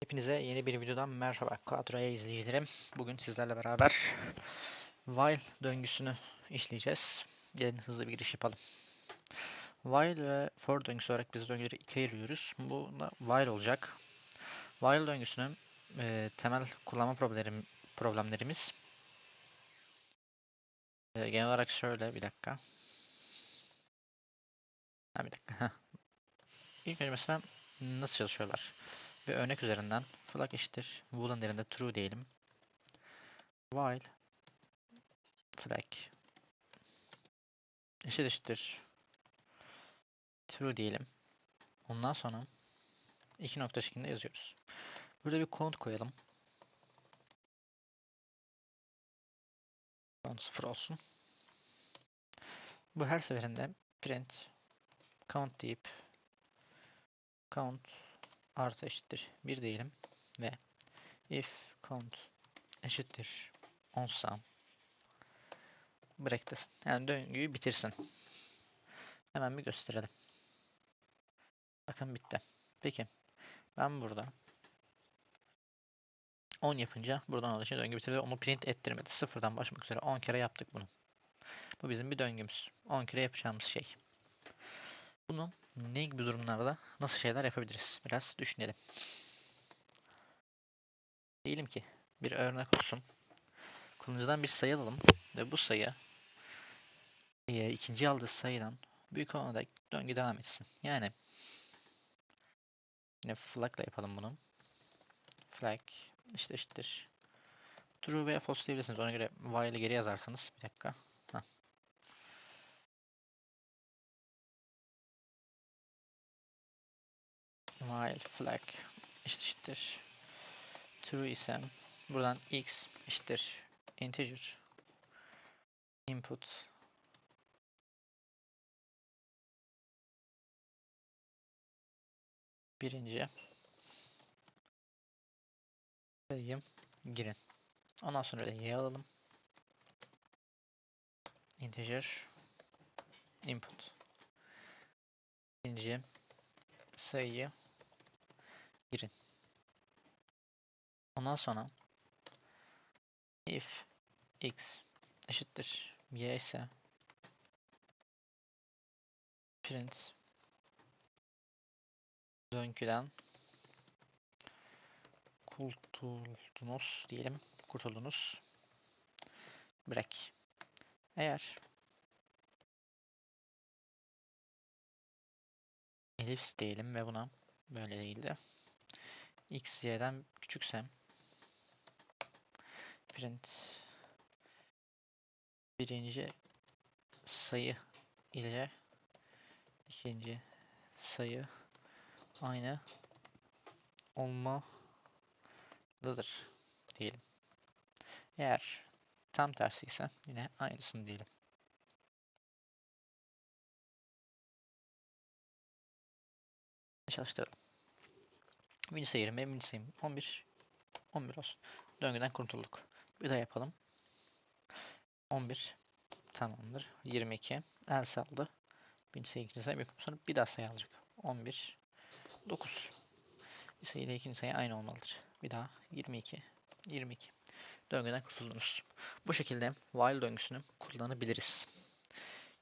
Hepinize yeni bir videodan merhaba Kadroya izleyicilerim. Bugün sizlerle beraber while döngüsünü işleyeceğiz. Gelin hızlı bir giriş yapalım. While ve for döngüsü olarak biz döngüleri ikiye ayırıyoruz. Bu da while olacak. While döngüsünün e, temel kullanma problemlerim, problemlerimiz e, genel olarak şöyle bir dakika. Ha, bir dakika. İlk önce mesela nasıl çalışıyorlar? Bir örnek üzerinden flag eşittir boolean değerinde true diyelim. While flag eşit eşittir true diyelim. Ondan sonra iki nokta şeklinde yazıyoruz. Burada bir count koyalım. Count sıfır olsun. Bu her seferinde print count deyip count artı eşittir 1 diyelim ve if count eşittir 10 sa break desin. Yani döngüyü bitirsin. Hemen bir gösterelim. Bakın bitti. Peki ben burada 10 yapınca buradan alışınca döngü bitirdi. Onu print ettirmedi. Sıfırdan başlamak üzere 10 kere yaptık bunu. Bu bizim bir döngümüz. 10 kere yapacağımız şey. Bunu ne gibi durumlarda nasıl şeyler yapabiliriz? Biraz düşünelim. Diyelim ki bir örnek olsun. Kullanıcıdan bir sayı alalım ve bu sayı e, ikinci aldığı sayıdan büyük olana döngü devam etsin. Yani yine flag ile yapalım bunu. Flag işte eşittir. True veya false diyebilirsiniz. Ona göre while'ı geri yazarsanız. Bir dakika. While flag eşittir. True ise buradan x eşittir. İnteger. İnput. Birinci. Sayıyı girin. Ondan sonra y alalım. Integer. İnput. Birinci. Sayıyı girin. Ondan sonra if x eşittir y ise print döngüden kurtuldunuz diyelim. Kurtuldunuz. Break. Eğer ellipse diyelim ve buna böyle değildi x y'den küçükse print birinci sayı ile ikinci sayı aynı olmalıdır diyelim. Eğer tam tersi ise yine aynısını diyelim. Çalıştıralım. Sayı 20, birinci sayım 11. 11 olsun. Döngüden kurtulduk. Bir daha yapalım. 11. Tamamdır. 22. El saldı. Sayı ikinci sayı sonra bir daha sayı alacak. 11. 9. Bir sayı ile ikinci sayı aynı olmalıdır. Bir daha 22. 22. Döngüden kurtuldunuz. Bu şekilde while döngüsünü kullanabiliriz.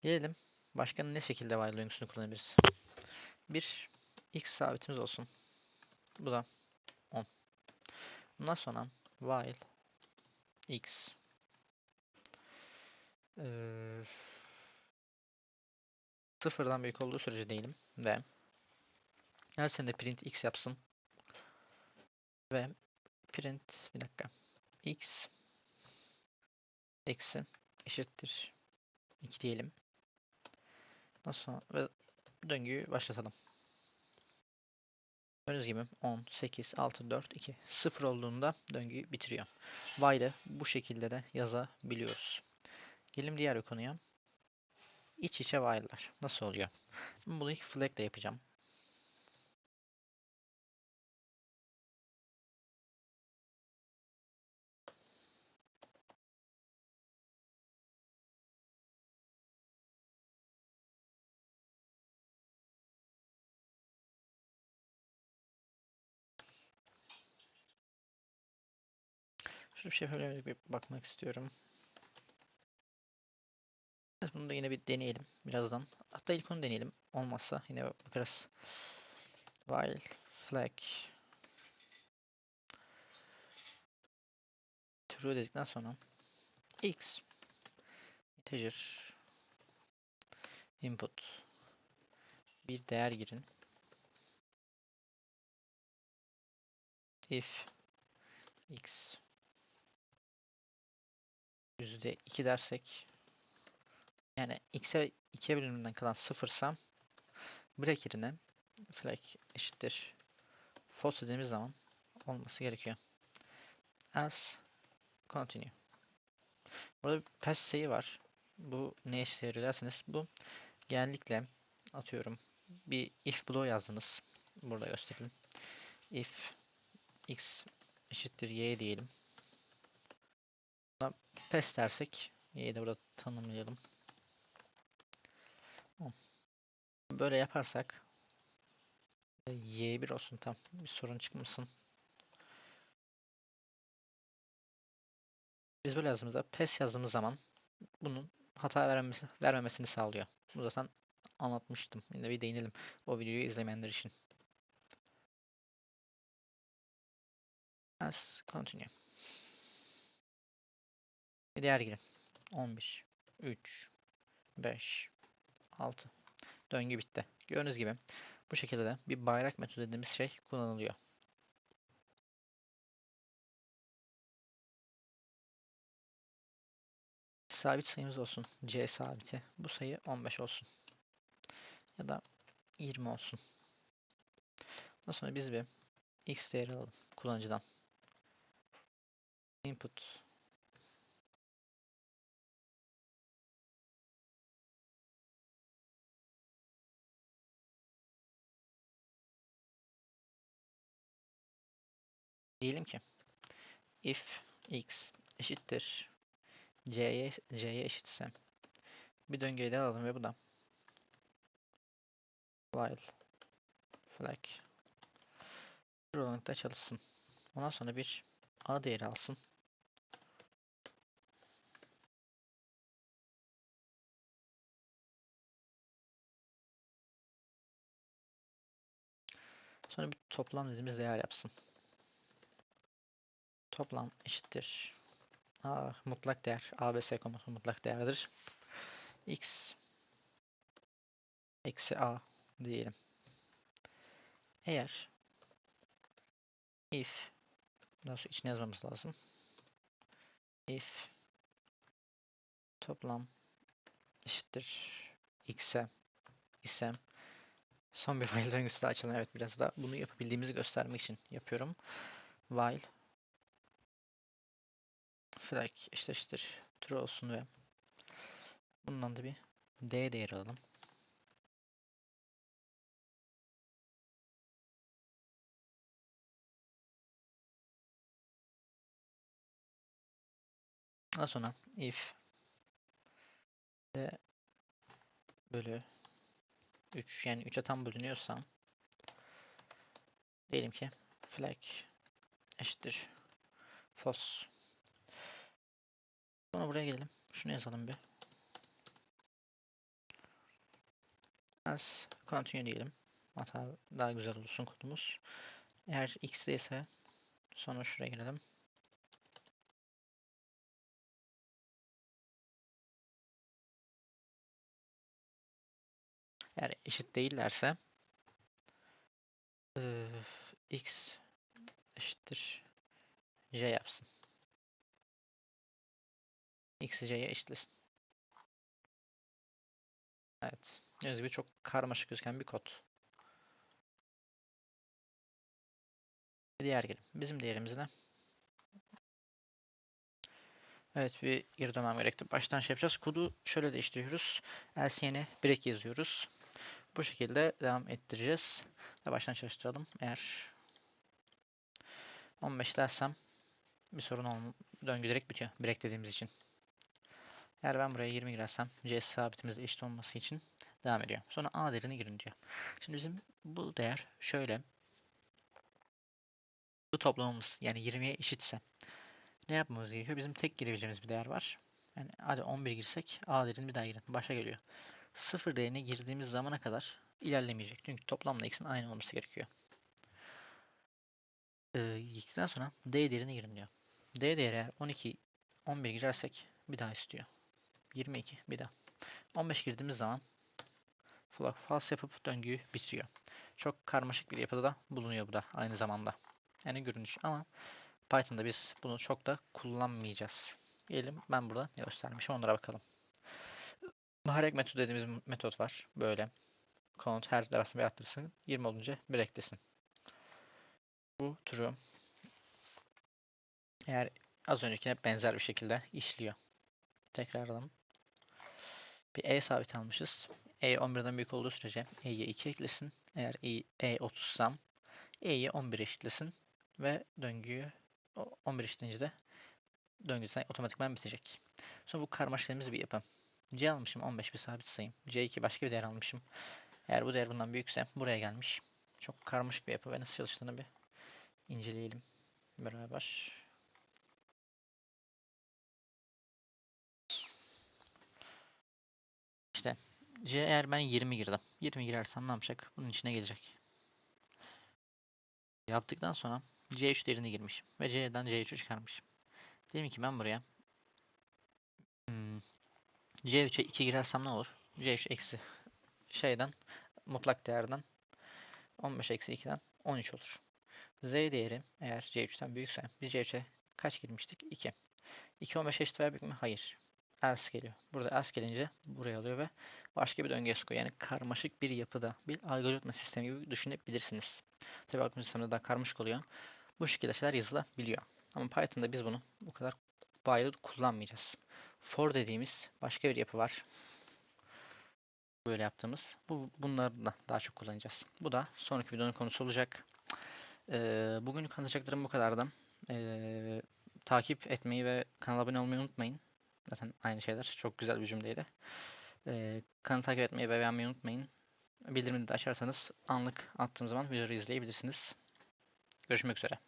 Gelelim. Başka ne şekilde while döngüsünü kullanabiliriz? Bir x sabitimiz olsun. Bu da 10. Bundan sonra while x ee, sıfırdan büyük olduğu sürece değilim ve her sene print x yapsın ve print bir dakika x eksi eşittir 2 diyelim. Nasıl ve döngüyü başlatalım. Gördüğünüz gibi 10, 8, 6, 4, 2, 0 olduğunda döngüyü bitiriyor. While'ı bu şekilde de yazabiliyoruz. Gelin diğer konuya. İç içe while'lar nasıl oluyor? Bunu ilk flag ile yapacağım. Şöyle bir şey böyle bir bakmak istiyorum. Evet, bunu da yine bir deneyelim birazdan. Hatta ilk onu deneyelim. Olmazsa yine bakarız. While flag true dedikten sonra x integer input bir değer girin. If x yüzde iki dersek yani x'e 2'ye bölümünden kalan sıfırsam break yerine flag eşittir false dediğimiz zaman olması gerekiyor. Else continue. Burada bir pass şeyi var. Bu ne işe yarıyor derseniz bu genellikle atıyorum bir if bloğu yazdınız. Burada gösterelim. If x eşittir y diyelim. Pass dersek y'yi de burada tanımlayalım. Böyle yaparsak y1 olsun tam bir sorun çıkmasın. Biz böyle yazdığımızda pes yazdığımız zaman bunun hata vermemesi, vermemesini sağlıyor. Bu zaten anlatmıştım. Yine bir değinelim o videoyu izlemeyenler için. Let's continue. Bir diğer girin. 11, 3, 5, 6. Döngü bitti. Gördüğünüz gibi bu şekilde de bir bayrak metodu dediğimiz şey kullanılıyor. Sabit sayımız olsun. C sabiti. Bu sayı 15 olsun. Ya da 20 olsun. Ondan sonra biz bir x değeri alalım kullanıcıdan. Input diyelim ki if x eşittir c'ye c'ye eşitsem bir döngüyü de alalım ve bu da while flag Prolong'da çalışsın. Ondan sonra bir a değeri alsın. Sonra bir toplam dediğimiz değer yapsın. Toplam eşittir. A mutlak değer. ABS komutu mutlak değerdir. X eksi A diyelim. Eğer if sonra içine yazmamız lazım. If toplam eşittir x'e isem son bir while döngüsü de açalım. Evet biraz da bunu yapabildiğimizi göstermek için yapıyorum. While flag eşittir true olsun ve bundan da bir d değeri alalım. Daha sonra if d bölü 3 yani 3'e tam bölünüyorsa diyelim ki flag eşittir false. Sonra buraya gelelim. Şunu yazalım bir. As continue diyelim. Hata daha güzel olsun kodumuz. Eğer x ise sonra şuraya girelim. Eğer eşit değillerse x eşittir j yapsın. X'i j'ye eşitlesin. Evet. Gördüğünüz gibi çok karmaşık gözüken bir kod. Diğer girim. Bizim değerimiz ne? Evet bir geri dönmem gerekti. Baştan şey yapacağız. Kodu şöyle değiştiriyoruz. LCN'e break yazıyoruz. Bu şekilde devam ettireceğiz. Ve baştan çalıştıralım. Eğer 15 dersem bir sorun olmuyor. Döngü direkt bitiyor. Break dediğimiz için. Eğer ben buraya 20 girersem C sabitimizle eşit olması için devam ediyor. Sonra A değerini girin diyor. Şimdi bizim bu değer şöyle. Bu toplamımız yani 20'ye eşitse ne yapmamız gerekiyor? Bizim tek girebileceğimiz bir değer var. Yani hadi 11 girsek A değerini bir daha girin. Başa geliyor. 0 değerini girdiğimiz zamana kadar ilerlemeyecek. Çünkü toplamla x'in aynı olması gerekiyor. Ee, girdikten sonra D değerini girin diyor. D değeri eğer 12, 11 girersek bir daha istiyor. 22 bir daha. 15 girdiğimiz zaman flock false yapıp döngüyü bitiriyor. Çok karmaşık bir yapıda da bulunuyor bu da aynı zamanda. Yani görünüş ama Python'da biz bunu çok da kullanmayacağız. Diyelim ben burada göstermişim onlara bakalım. Baharek metodu dediğimiz metot var. Böyle. Count her tarafını bir arttırsın. 20 olunca bir eklesin. Bu true. Eğer az öncekine benzer bir şekilde işliyor. Tekrarlayalım. Bir e sabit almışız. e 11'den büyük olduğu sürece e'ye 2 eklesin. Eğer e, e 30 sam e'yi 11 eşitlesin ve döngüyü 11 eşitleyince de döngü otomatikman bitecek. Sonra bu karmaşadığımız bir yapı. C almışım 15 bir sabit sayım. C2 başka bir değer almışım. Eğer bu değer bundan büyükse buraya gelmiş. Çok karmaşık bir yapı ve nasıl çalıştığını bir inceleyelim beraber. İşte C eğer ben 20 girdim. 20 girersem ne yapacak? Bunun içine gelecek. Yaptıktan sonra C3 değerini girmiş ve C'den C3'ü çıkarmış. Diyelim ki ben buraya hmm, C3'e 2 girersem ne olur? C3 eksi şeyden mutlak değerden 15 eksi 2'den 13 olur. Z değeri eğer C3'ten büyükse biz C3'e kaç girmiştik? 2. 2 15 eşit veya büyük mü? Hayır. Else geliyor. Burada else gelince buraya alıyor ve başka bir döngüye sokuyor. Yani karmaşık bir yapıda bir algoritma sistemi gibi düşünebilirsiniz. Tabii algoritma sistemi daha karmaşık oluyor. Bu şekilde şeyler yazılabiliyor. Ama Python'da biz bunu bu kadar baylı kullanmayacağız. For dediğimiz başka bir yapı var. Böyle yaptığımız. Bu, bunları da daha çok kullanacağız. Bu da sonraki videonun konusu olacak. Ee, bugünlük anlatacaklarım bu kadardı. Ee, takip etmeyi ve kanala abone olmayı unutmayın. Zaten aynı şeyler. Çok güzel bir cümleydi. Ee, kanalı takip etmeyi ve beğenmeyi unutmayın. Bildirimleri de açarsanız anlık attığım zaman videoları izleyebilirsiniz. Görüşmek üzere.